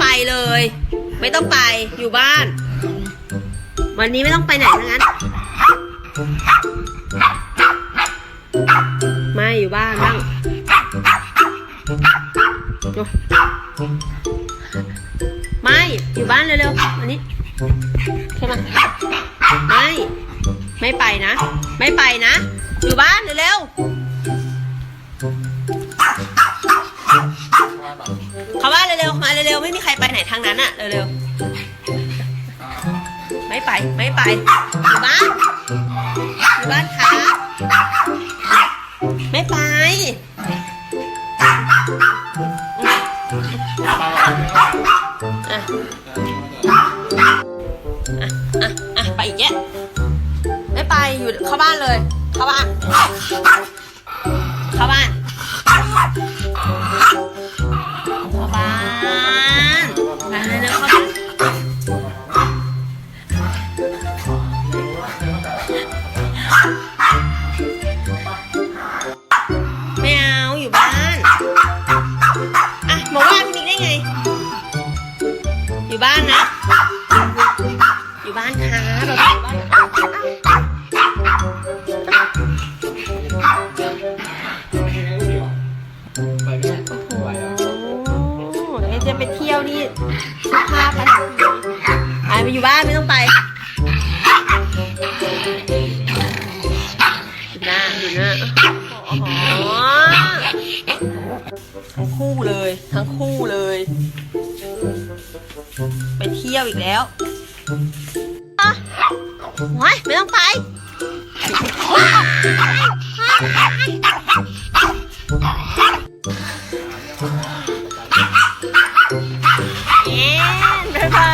ไปเลย ไม่ต้องไปอยู่บ้าน วันนี้ไม่ต้องไปไหนทั้งนั้น ไม่อยู่บ้านบ้างไม่อยู่บ้านเร็วๆอันนี้ใช่ไหมไม่ ไม่ไปนะ ไม่ไปนะ อยู่บ้านเร็วๆ เข้าบ้านเร็วๆมาเร็วๆไม่มีใครไปไหนทางนั้นอะเร็วๆไม่ไปไม่ไปอยู่บ้านอยู่บ้านครับไม่ไปอะอะอะอะไปอีกแยะไม่ไปอยู่เข้าบ้านเลย เข้าบ้าน เข้าบ้าน ไม่เอาอยู่บ้าน อะมาว่าพี่มิกได้ไง อยู่บ้านนะ อยู่บ้านค่ะเราอยู่บ้านโอ้เดี๋ยวจะไปเที่ยวนี่เสื้อผ้าไปไปไปอยู่บ้านไม่ต้องไป ทั้งคู่เลย ทั้งคู่เลย ไปเที่ยวอีกแล้วโอ้ไม่ต้องไปเย้บ๊ายบา